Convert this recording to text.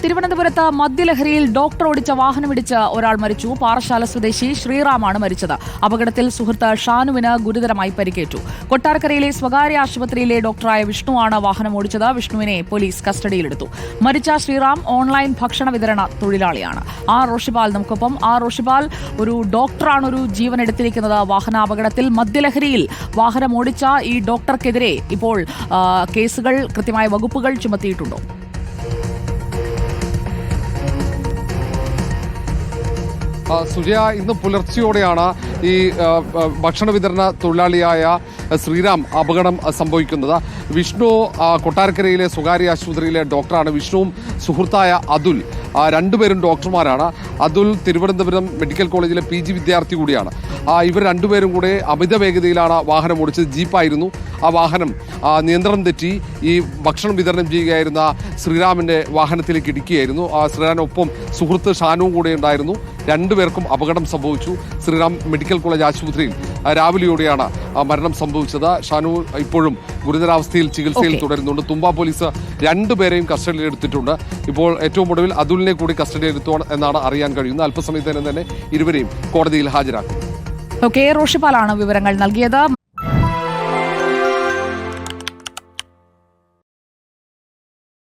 തിരുവനന്തപുരത്ത് മദ്യലഹരിയിൽ ഡോക്ടർ ഓടിച്ച വാഹനമിടിച്ച് ഒരാൾ മരിച്ചു. പാറശാല സ്വദേശി ശ്രീറാമാണ് മരിച്ചത്. അപകടത്തിൽ സുഹൃത്ത് ഷാനുവിന് ഗുരുതരമായി പരിക്കേറ്റു. കൊട്ടാരക്കരയിലെ സ്വകാര്യ ആശുപത്രിയിലെ ഡോക്ടറായ വിഷ്ണുവാണ് വാഹനം ഓടിച്ചത്. വിഷ്ണുവിനെ പോലീസ് കസ്റ്റഡിയിലെടുത്തു. മരിച്ച ശ്രീറാം ഓൺലൈൻ ഭക്ഷണ വിതരണ തൊഴിലാളിയാണ്. ആർ റോഷിപാൽ നമുക്കൊപ്പം. ആർ റോഷിപാൽ ഒരു ഡോക്ടറാണ് ഒരു ജീവൻ എടുത്തിരിക്കുന്നത്. വാഹനാപകടത്തിൽ മദ്യലഹരിയിൽ വാഹനം ഓടിച്ച ഈ ഡോക്ടർക്കെതിരെ ഇപ്പോൾ കേസുകൾ കൃത്യമായ വകുപ്പുകൾ ചുമത്തിയിട്ടുണ്ടോ? സുജയ ഇന്ന് പുലർച്ചെയോടെയാണ് ഈ ഭക്ഷണ വിതരണ തൊഴിലാളിയായ ശ്രീരാം അപകടം സംഭവിക്കുന്നത്. വിഷ്ണു കൊട്ടാരക്കരയിലെ സ്വകാര്യ ആശുപത്രിയിലെ ഡോക്ടറാണ്. വിഷ്ണുവും സുഹൃത്തായ അതുൽ രണ്ടുപേരും ഡോക്ടർമാരാണ്. അതുൽ തിരുവനന്തപുരം മെഡിക്കൽ കോളേജിലെ പി വിദ്യാർത്ഥി കൂടിയാണ്. ഇവർ രണ്ടുപേരും കൂടെ അമിത വേഗതയിലാണ് വാഹനം ഓടിച്ചത്. ജീപ്പായിരുന്നു. ആ വാഹനം നിയന്ത്രണം തെറ്റി ഈ ഭക്ഷണം വിതരണം ചെയ്യുകയായിരുന്ന ശ്രീരാമിന്റെ വാഹനത്തിലേക്ക് ഇടിക്കുകയായിരുന്നു. ആ ശ്രീരാമിനൊപ്പം സുഹൃത്ത് ഷാനുവും കൂടെ ഉണ്ടായിരുന്നു. രണ്ടുപേർക്കും അപകടം സംഭവിച്ചു. ശ്രീറാം മെഡിക്കൽ കോളേജ് ആശുപത്രിയിൽ രാവിലെയോടെയാണ് മരണം സംഭവിച്ചത്. ഷാനു ഇപ്പോഴും ഗുരുതരാവസ്ഥയിൽ ചികിത്സയിൽ. തുടരുന്നുണ്ട്. തുമ്പ പോലീസ് രണ്ടുപേരെയും കസ്റ്റഡിയിൽ എടുത്തിട്ടുണ്ട്. ഇപ്പോൾ ഏറ്റവും ഒടുവിൽ അതുലിനെ കൂടി കസ്റ്റഡിയിൽ എടുത്തു എന്നാണ് അറിയാൻ കഴിയുന്നത്. അല്പസമയത്തിനും തന്നെ ഇരുവരെയും കോടതിയിൽ ഹാജരാക്കും. ഓക്കെ റോഷിപ്പാലാണ് വിവരങ്ങൾ നൽകിയത്.